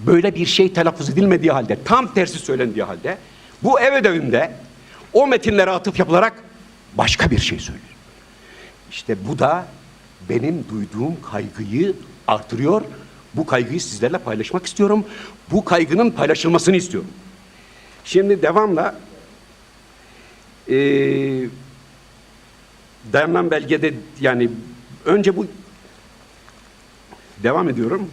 böyle bir şey telaffuz edilmediği halde, tam tersi söylendiği halde bu ev ödevinde o metinlere atıf yapılarak başka bir şey söylüyor. İşte bu da benim duyduğum kaygıyı artırıyor. Bu kaygıyı sizlerle paylaşmak istiyorum. Bu kaygının paylaşılmasını istiyorum. Şimdi devamla eee dayanmam belgede yani önce bu devam ediyorum.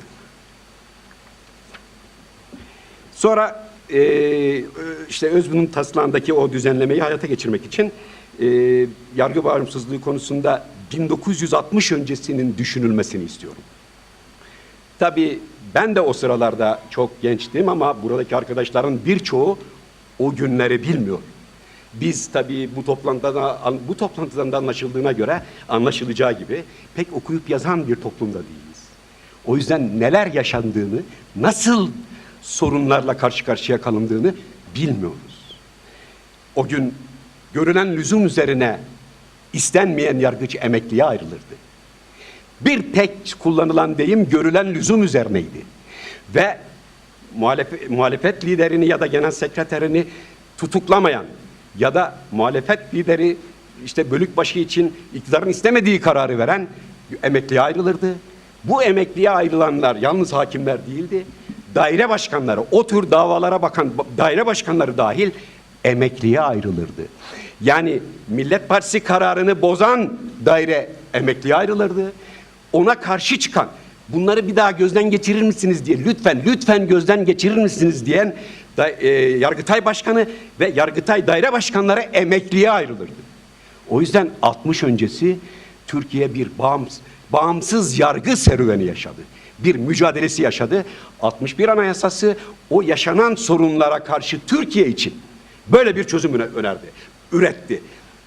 Sonra eee işte Özbun'un taslağındaki o düzenlemeyi hayata geçirmek için eee yargı bağımsızlığı konusunda 1960 öncesinin düşünülmesini istiyorum. Tabii ben de o sıralarda çok gençtim ama buradaki arkadaşların birçoğu o günleri bilmiyor. Biz tabii bu toplantıda bu toplantıdan da anlaşıldığına göre anlaşılacağı gibi pek okuyup yazan bir toplumda değiliz. O yüzden neler yaşandığını, nasıl sorunlarla karşı karşıya kalındığını bilmiyoruz. O gün görülen lüzum üzerine istenmeyen yargıç emekliye ayrılırdı. Bir tek kullanılan deyim görülen lüzum üzerineydi. Ve muhalefet, muhalefet liderini ya da genel sekreterini tutuklamayan ya da muhalefet lideri işte bölük başı için iktidarın istemediği kararı veren emekliye ayrılırdı. Bu emekliye ayrılanlar yalnız hakimler değildi. Daire başkanları, o tür davalara bakan daire başkanları dahil emekliye ayrılırdı. Yani Millet Partisi kararını bozan daire emekliye ayrılırdı. Ona karşı çıkan, bunları bir daha gözden geçirir misiniz diye lütfen lütfen gözden geçirir misiniz diyen da, e, Yargıtay Başkanı ve Yargıtay Daire Başkanları emekliye ayrılırdı. O yüzden 60 öncesi Türkiye bir bağımsız, bağımsız yargı serüveni yaşadı. Bir mücadelesi yaşadı. 61 Anayasası o yaşanan sorunlara karşı Türkiye için böyle bir çözüm öne- önerdi, üretti.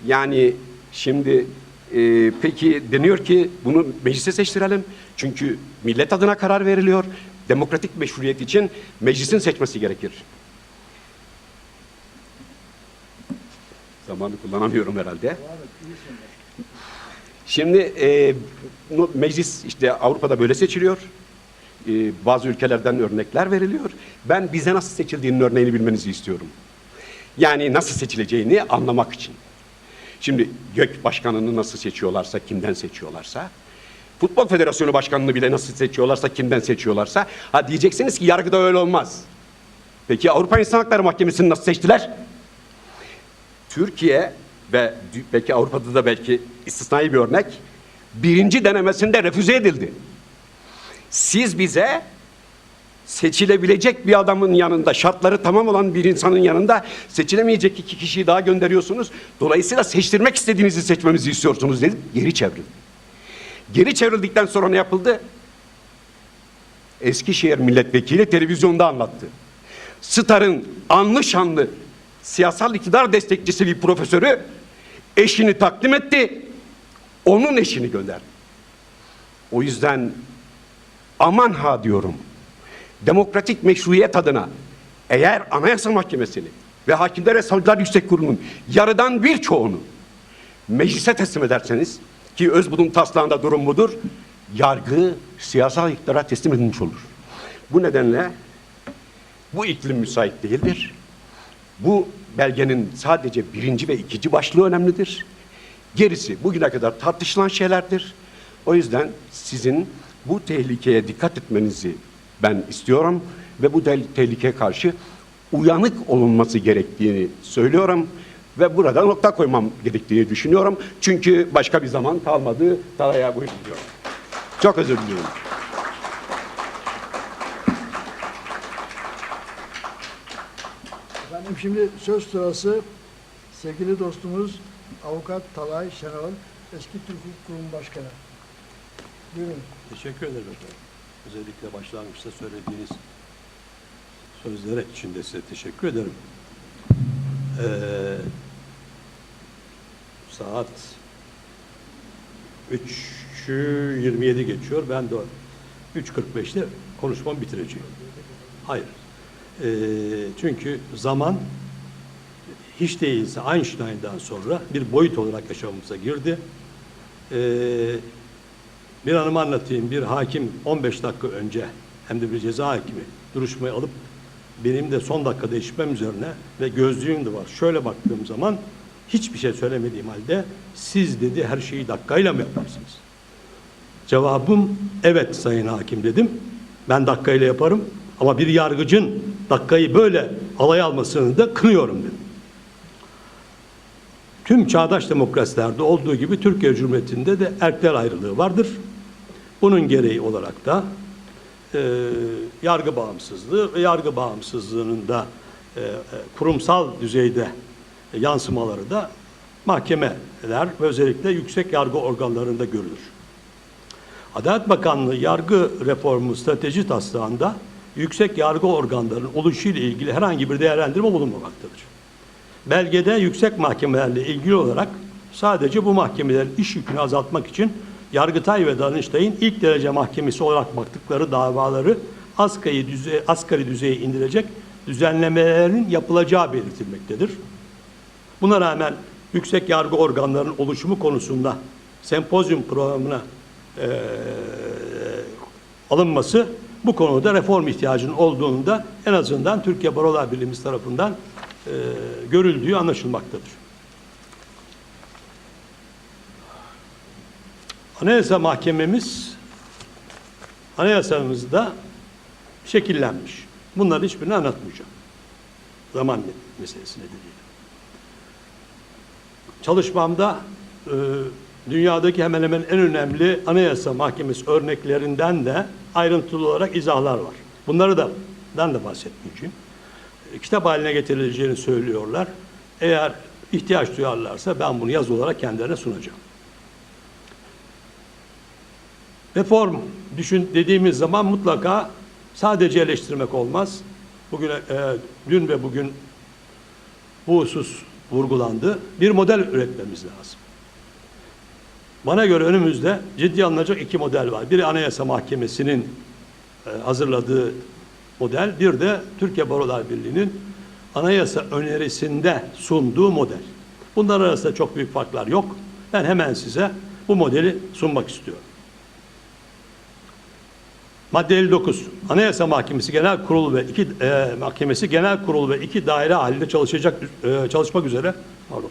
Yani şimdi e, peki deniyor ki bunu meclise seçtirelim. Çünkü millet adına karar veriliyor. Demokratik meşruiyet için meclisin seçmesi gerekir. Zamanı kullanamıyorum herhalde. Şimdi e, meclis işte Avrupa'da böyle seçiliyor. E, bazı ülkelerden örnekler veriliyor. Ben bize nasıl seçildiğinin örneğini bilmenizi istiyorum. Yani nasıl seçileceğini anlamak için. Şimdi GÖK başkanını nasıl seçiyorlarsa, kimden seçiyorlarsa, Futbol Federasyonu başkanını bile nasıl seçiyorlarsa, kimden seçiyorlarsa, ha diyeceksiniz ki yargıda öyle olmaz. Peki Avrupa İnsan Hakları Mahkemesi'ni nasıl seçtiler? Türkiye ve belki Avrupa'da da belki istisnai bir örnek, birinci denemesinde refüze edildi. Siz bize seçilebilecek bir adamın yanında, şartları tamam olan bir insanın yanında seçilemeyecek iki kişiyi daha gönderiyorsunuz. Dolayısıyla seçtirmek istediğinizi seçmemizi istiyorsunuz dedi. Geri çevrildi. Geri çevrildikten sonra ne yapıldı? Eskişehir milletvekili televizyonda anlattı. Star'ın anlı şanlı siyasal iktidar destekçisi bir profesörü eşini takdim etti. Onun eşini gönderdi. O yüzden aman ha diyorum. Demokratik meşruiyet adına eğer Anayasa Mahkemesi'ni ve Hakimler ve Savcılar Yüksek Kurulu'nun yarıdan birçoğunu meclise teslim ederseniz ki Özbud'un taslağında durum budur. Yargı siyasal iktidara teslim edilmiş olur. Bu nedenle bu iklim müsait değildir. Bu belgenin sadece birinci ve ikinci başlığı önemlidir. Gerisi bugüne kadar tartışılan şeylerdir. O yüzden sizin bu tehlikeye dikkat etmenizi ben istiyorum ve bu tehlikeye karşı uyanık olunması gerektiğini söylüyorum ve burada nokta koymam gerektiğini düşünüyorum. Çünkü başka bir zaman kalmadı. Talaya buyurun diyorum. Çok özür diliyorum. Efendim şimdi söz sırası sevgili dostumuz Avukat Talay Şenol, eski Türk Hukuk Kurumu Başkanı. Buyurun. Teşekkür ederim efendim. Özellikle başlangıçta söylediğiniz sözler için de size teşekkür ederim. Ee, saat 3'ü 27 geçiyor. Ben de 3.45'te konuşmamı bitireceğim. Hayır. Ee, çünkü zaman hiç değilse Einstein'dan sonra bir boyut olarak yaşamımıza girdi. Ee, bir anımı anlatayım. Bir hakim 15 dakika önce hem de bir ceza hakimi duruşmayı alıp benim de son dakikada işitmem üzerine ve gözlüğüm de var. Şöyle baktığım zaman hiçbir şey söylemediğim halde siz dedi her şeyi dakikayla mı yaparsınız? Cevabım evet sayın hakim dedim. Ben dakikayla yaparım ama bir yargıcın dakikayı böyle alay almasını da kınıyorum dedim. Tüm çağdaş demokrasilerde olduğu gibi Türkiye Cumhuriyeti'nde de erkler ayrılığı vardır. Bunun gereği olarak da e, yargı bağımsızlığı ve yargı bağımsızlığının da e, e, kurumsal düzeyde yansımaları da mahkemeler ve özellikle yüksek yargı organlarında görülür. Adalet Bakanlığı yargı reformu strateji taslağında yüksek yargı organlarının oluşuyla ilgili herhangi bir değerlendirme bulunmamaktadır. Belgede yüksek mahkemelerle ilgili olarak sadece bu mahkemelerin iş yükünü azaltmak için Yargıtay ve Danıştay'ın ilk derece mahkemesi olarak baktıkları davaları asgari, düzey, asgari düzeye indirecek düzenlemelerin yapılacağı belirtilmektedir. Buna rağmen yüksek yargı organlarının oluşumu konusunda sempozyum programına eee, alınması bu konuda reform ihtiyacının olduğunu da en azından Türkiye Barolar Birliğimiz tarafından eee, görüldüğü anlaşılmaktadır. Anayasa Mahkememiz anayasamızda şekillenmiş. Bunların hiçbirini anlatmayacağım. Zaman meselesi nedeniyle. Çalışmamda e, dünyadaki hemen hemen en önemli anayasa mahkemesi örneklerinden de ayrıntılı olarak izahlar var. Bunları da ben de bahsetmeyeceğim. Kitap haline getirileceğini söylüyorlar. Eğer ihtiyaç duyarlarsa ben bunu yazı olarak kendilerine sunacağım. Reform düşün dediğimiz zaman mutlaka sadece eleştirmek olmaz. Bugün e, dün ve bugün bu husus vurgulandı. Bir model üretmemiz lazım. Bana göre önümüzde ciddi alınacak iki model var. Biri Anayasa Mahkemesi'nin e, hazırladığı model, bir de Türkiye Barolar Birliği'nin anayasa önerisinde sunduğu model. Bunlar arasında çok büyük farklar yok. Ben hemen size bu modeli sunmak istiyorum. Madde 59. Anayasa Mahkemesi Genel Kurulu ve iki e, Mahkemesi Genel Kurulu ve iki daire halinde çalışacak e, çalışmak üzere pardon.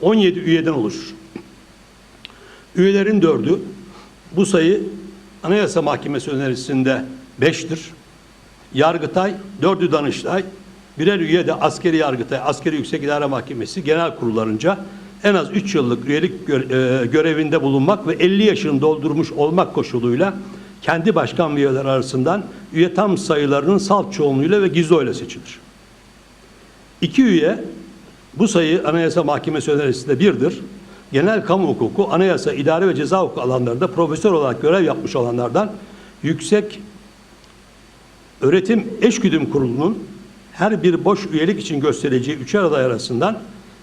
17 üyeden oluşur. Üyelerin dördü bu sayı Anayasa Mahkemesi önerisinde 5'tir. Yargıtay, dördü Danıştay, birer üye de askeri yargıtay, askeri yüksek idare mahkemesi genel kurullarınca en az 3 yıllık üyelik e, görevinde bulunmak ve 50 yaşını doldurmuş olmak koşuluyla kendi başkan üyeler arasından üye tam sayılarının salt çoğunluğuyla ve gizli oyla seçilir. İki üye bu sayı Anayasa Mahkemesi önerisinde birdir. Genel kamu hukuku, anayasa, idare ve ceza hukuku alanlarında profesör olarak görev yapmış olanlardan yüksek öğretim eşgüdüm kurulunun her bir boş üyelik için göstereceği üçer aday arasından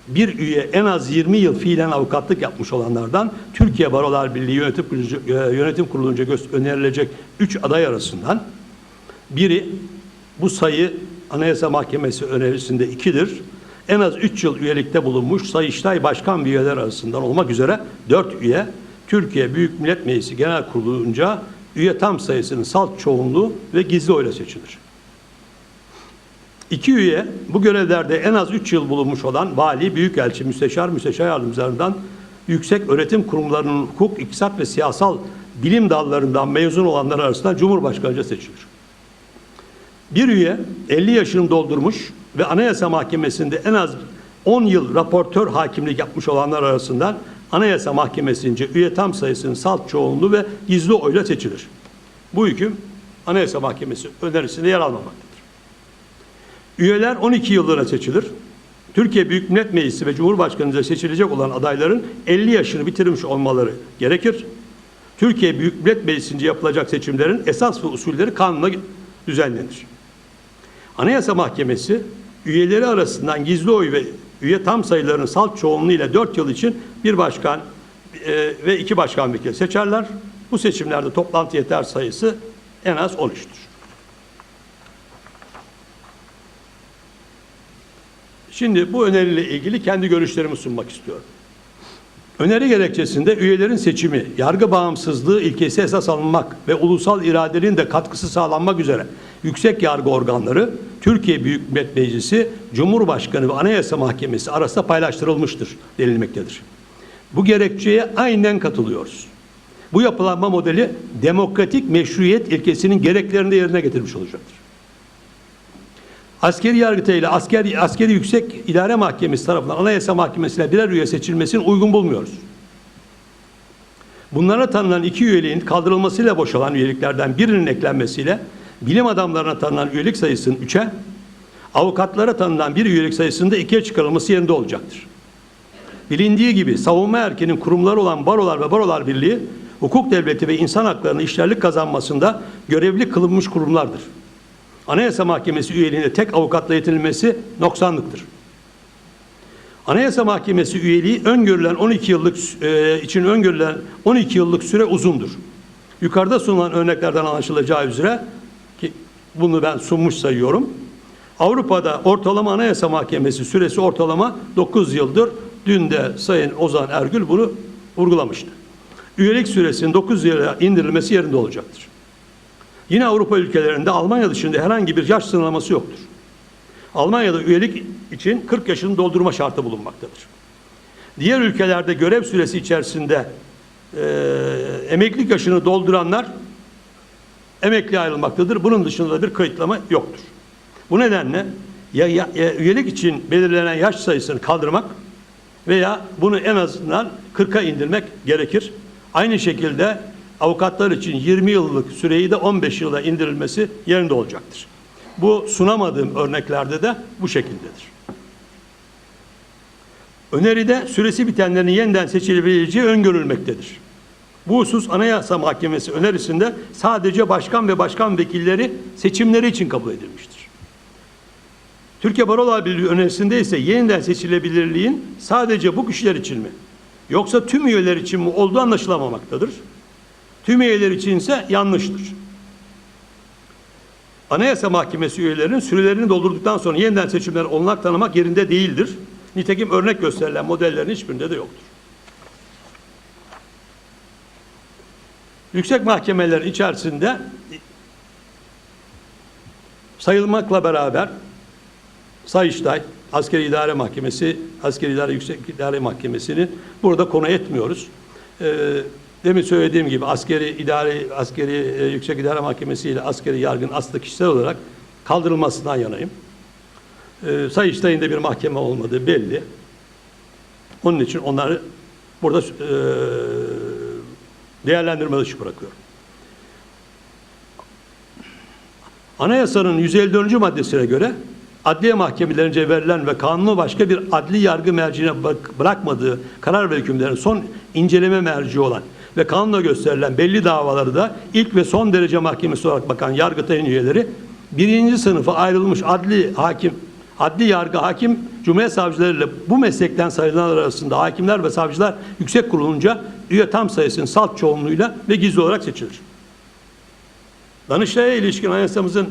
bir üye en az 20 yıl fiilen avukatlık yapmış olanlardan Türkiye Barolar Birliği Yönetim Kurulu, e, Yönetim Kurulu'nca önerilecek üç aday arasından biri bu sayı Anayasa Mahkemesi önerisinde ikidir. En az 3 yıl üyelikte bulunmuş Sayıştay Başkan üyeler arasından olmak üzere 4 üye Türkiye Büyük Millet Meclisi Genel Kurulu'nca üye tam sayısının salt çoğunluğu ve gizli oyla seçilir. İki üye bu görevlerde en az 3 yıl bulunmuş olan vali, büyükelçi, müsteşar, müsteşar yardımcılarından yüksek öğretim kurumlarının hukuk, iktisat ve siyasal bilim dallarından mezun olanlar arasından Cumhurbaşkanıca seçilir. Bir üye 50 yaşını doldurmuş ve Anayasa Mahkemesi'nde en az 10 yıl raportör hakimlik yapmış olanlar arasından Anayasa Mahkemesi'nce üye tam sayısının salt çoğunluğu ve gizli oyla seçilir. Bu hüküm Anayasa Mahkemesi önerisinde yer almamaktadır. Üyeler 12 yıllığına seçilir. Türkiye Büyük Millet Meclisi ve Cumhurbaşkanı'nca seçilecek olan adayların 50 yaşını bitirmiş olmaları gerekir. Türkiye Büyük Millet Meclisi'nce yapılacak seçimlerin esas ve usulleri kanunla düzenlenir. Anayasa Mahkemesi üyeleri arasından gizli oy ve üye tam sayılarının salt çoğunluğuyla 4 yıl için bir başkan e, ve iki başkan vekili seçerler. Bu seçimlerde toplantı yeter sayısı en az 13'tür. Şimdi bu öneriyle ilgili kendi görüşlerimi sunmak istiyorum. Öneri gerekçesinde üyelerin seçimi, yargı bağımsızlığı ilkesi esas alınmak ve ulusal iradenin de katkısı sağlanmak üzere yüksek yargı organları, Türkiye Büyük Millet Meclisi, Cumhurbaşkanı ve Anayasa Mahkemesi arasında paylaştırılmıştır denilmektedir. Bu gerekçeye aynen katılıyoruz. Bu yapılanma modeli demokratik meşruiyet ilkesinin gereklerini de yerine getirmiş olacaktır. Askeri yargıtay ile askeri, askeri yüksek idare mahkemesi tarafından anayasa mahkemesine birer üye seçilmesini uygun bulmuyoruz. Bunlara tanınan iki üyeliğin kaldırılmasıyla boşalan üyeliklerden birinin eklenmesiyle bilim adamlarına tanınan üyelik sayısının üçe, avukatlara tanınan bir üyelik sayısının da ikiye çıkarılması yerinde olacaktır. Bilindiği gibi savunma erkinin kurumları olan barolar ve barolar birliği, hukuk devleti ve insan haklarını işlerlik kazanmasında görevli kılınmış kurumlardır. Anayasa Mahkemesi üyeliğine tek avukatla yetinilmesi noksanlıktır. Anayasa Mahkemesi üyeliği öngörülen 12 yıllık e, için öngörülen 12 yıllık süre uzundur. Yukarıda sunulan örneklerden anlaşılacağı üzere bunu ben sunmuş sayıyorum. Avrupa'da ortalama Anayasa Mahkemesi süresi ortalama 9 yıldır. Dün de Sayın Ozan Ergül bunu vurgulamıştı. Üyelik süresinin 9 yıla indirilmesi yerinde olacaktır. Yine Avrupa ülkelerinde Almanya dışında herhangi bir yaş sınırlaması yoktur. Almanya'da üyelik için 40 yaşını doldurma şartı bulunmaktadır. Diğer ülkelerde görev süresi içerisinde e, emeklilik yaşını dolduranlar emekli ayrılmaktadır. Bunun dışında bir kayıtlama yoktur. Bu nedenle ya, ya, ya üyelik için belirlenen yaş sayısını kaldırmak veya bunu en azından 40'a indirmek gerekir. Aynı şekilde avukatlar için 20 yıllık süreyi de 15 yıla indirilmesi yerinde olacaktır. Bu sunamadığım örneklerde de bu şekildedir. Öneride süresi bitenlerin yeniden seçilebileceği öngörülmektedir. Bu husus Anayasa Mahkemesi önerisinde sadece başkan ve başkan vekilleri seçimleri için kabul edilmiştir. Türkiye Barolar Birliği önerisinde ise yeniden seçilebilirliğin sadece bu kişiler için mi yoksa tüm üyeler için mi olduğu anlaşılamamaktadır. Tüm üyeler için ise yanlıştır. Anayasa Mahkemesi üyelerinin sürelerini doldurduktan sonra yeniden seçimler olanak tanımak yerinde değildir. Nitekim örnek gösterilen modellerin hiçbirinde de yoktur. Yüksek mahkemelerin içerisinde sayılmakla beraber Sayıştay, Askeri İdare Mahkemesi, Askeri İdare Yüksek İdare Mahkemesi'ni burada konu etmiyoruz. Ee, demin söylediğim gibi askeri idare, askeri e, Yüksek İdare Mahkemesi ile askeri yargın aslında kişisel olarak kaldırılmasından yanayım. Ee, Sayıştay'ın da bir mahkeme olmadığı belli. Onun için onları burada e, değerlendirme dışı bırakıyorum. Anayasanın 154. maddesine göre adliye mahkemelerince verilen ve kanunu başka bir adli yargı merciine bırak- bırakmadığı karar ve hükümlerin son inceleme merci olan ve kanunla gösterilen belli davaları da ilk ve son derece mahkemesi olarak bakan Yargıtay'ın üyeleri birinci sınıfa ayrılmış adli hakim, adli yargı hakim, cumhuriyet savcılarıyla bu meslekten sayılanlar arasında hakimler ve savcılar yüksek kurulunca üye tam sayısının salt çoğunluğuyla ve gizli olarak seçilir. Danıştay'a ilişkin anayasamızın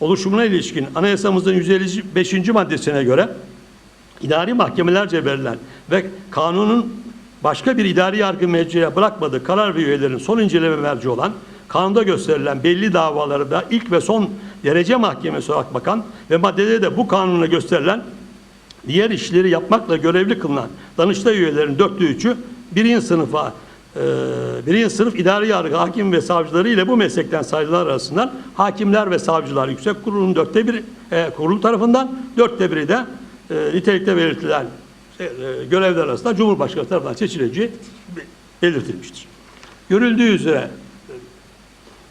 oluşumuna ilişkin anayasamızın 155. maddesine göre idari mahkemelerce verilen ve kanunun başka bir idari yargı merciye bırakmadığı karar ve üyelerin son inceleme merci olan kanunda gösterilen belli davaları da ilk ve son derece mahkemesi olarak bakan ve maddede de bu kanuna gösterilen diğer işleri yapmakla görevli kılınan Danıştay üyelerinin dörtte üçü birinci sınıfa e, birinci sınıf idari yargı hakim ve savcıları ile bu meslekten sayılar arasından hakimler ve savcılar yüksek kurulun dörtte bir e, kurul tarafından dörtte biri de e, nitelikte belirtilen e, görevler arasında Cumhurbaşkanı tarafından seçileceği be- belirtilmiştir. Görüldüğü üzere e,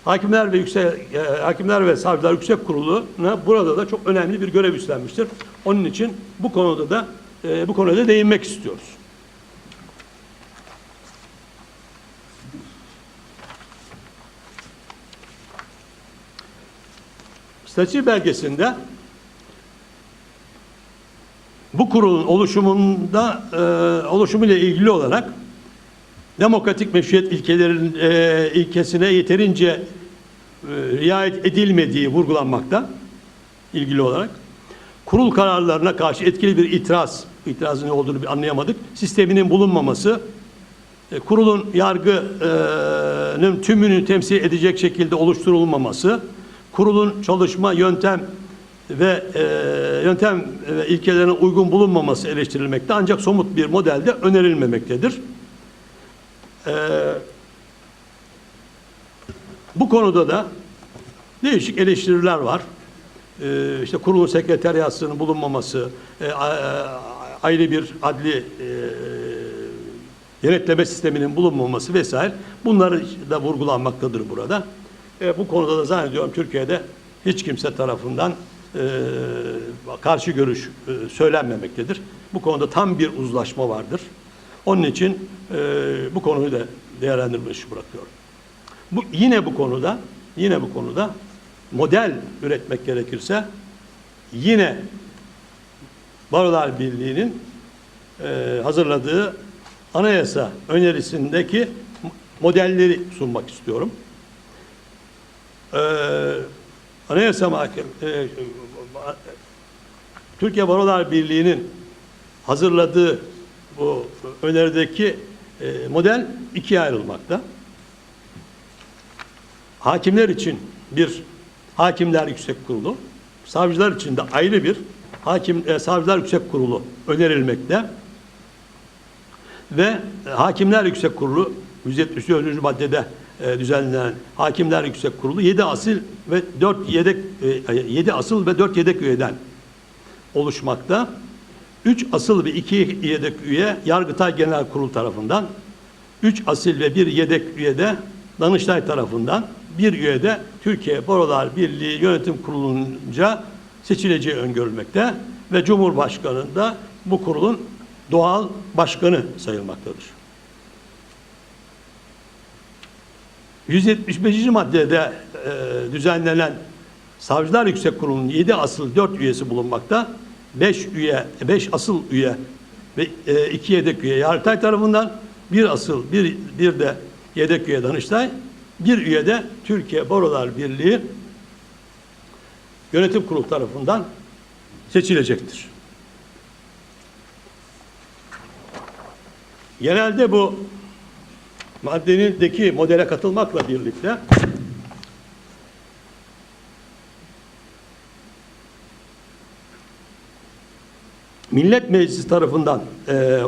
Hakimler ve yüksek e, hakimler ve savcılar yüksek kuruluna burada da çok önemli bir görev üstlenmiştir. Onun için bu konuda da e, bu konuda değinmek istiyoruz. Statü belgesinde bu kurulun oluşumunda e, oluşumuyla ilgili olarak demokratik meşruiyet ilkelerinin e, ilkesine yeterince e, riayet edilmediği vurgulanmakta ilgili olarak. Kurul kararlarına karşı etkili bir itiraz, itirazın ne olduğunu bir anlayamadık. Sisteminin bulunmaması e, kurulun yargının tümünü temsil edecek şekilde oluşturulmaması, kurulun çalışma yöntem ve e, yöntem ve ilkelerine uygun bulunmaması eleştirilmekte ancak somut bir modelde önerilmemektedir. E, bu konuda da değişik eleştiriler var. E, işte kurulun sekreteriyasının bulunmaması, e, a- ayrı bir adli e, denetleme sisteminin bulunmaması vesaire bunları da vurgulanmaktadır burada. E, bu konuda da zannediyorum Türkiye'de hiç kimse tarafından e, karşı görüş e, söylenmemektedir. Bu konuda tam bir uzlaşma vardır. Onun için e, bu konuyu da değerlendirmiş bırakıyorum. Bu yine bu konuda yine bu konuda model üretmek gerekirse yine Barolar Birliği'nin e, hazırladığı anayasa önerisindeki modelleri sunmak istiyorum. E, anayasa Mahkeme, e, Türkiye Barolar Birliği'nin hazırladığı bu önerideki e, model ikiye ayrılmakta. Hakimler için bir Hakimler Yüksek Kurulu, savcılar için de ayrı bir Hakim e, Savcılar Yüksek Kurulu önerilmekte. Ve Hakimler Yüksek Kurulu 174. maddede e, düzenlenen Hakimler Yüksek Kurulu 7 asil ve 4 yedek e, 7 asıl ve 4 yedek üyeden oluşmakta. 3 asıl ve 2 yedek üye Yargıtay Genel Kurulu tarafından, 3 asil ve 1 yedek üye de Danıştay tarafından, bir üye de Türkiye Barolar Birliği Yönetim Kurulu'nca seçileceği öngörülmekte ve Cumhurbaşkanı da bu kurulun doğal başkanı sayılmaktadır. 175. maddede e, düzenlenen Savcılar Yüksek Kurulu'nun 7 asıl 4 üyesi bulunmakta. 5 üye, 5 asıl üye ve 2 yedek üye Yargıtay tarafından, bir asıl, bir, bir de yedek üye Danıştay, bir üye de Türkiye Barolar Birliği Yönetim Kurulu tarafından seçilecektir. Genelde bu maddenindeki modele katılmakla birlikte Millet Meclisi tarafından e,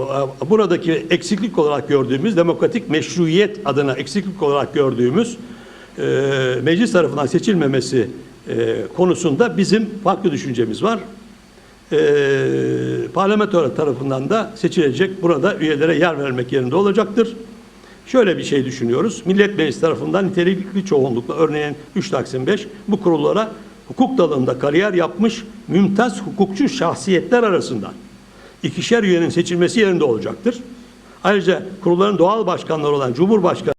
buradaki eksiklik olarak gördüğümüz demokratik meşruiyet adına eksiklik olarak gördüğümüz e, meclis tarafından seçilmemesi e, konusunda bizim farklı düşüncemiz var. E, parlamento tarafından da seçilecek burada üyelere yer verilmek yerinde olacaktır. Şöyle bir şey düşünüyoruz. Millet Meclisi tarafından nitelikli çoğunlukla örneğin 3 Taksim 5 bu kurullara hukuk dalında kariyer yapmış mümtaz hukukçu şahsiyetler arasından ikişer üyenin seçilmesi yerinde olacaktır. Ayrıca kurulların doğal başkanları olan Cumhurbaşkanı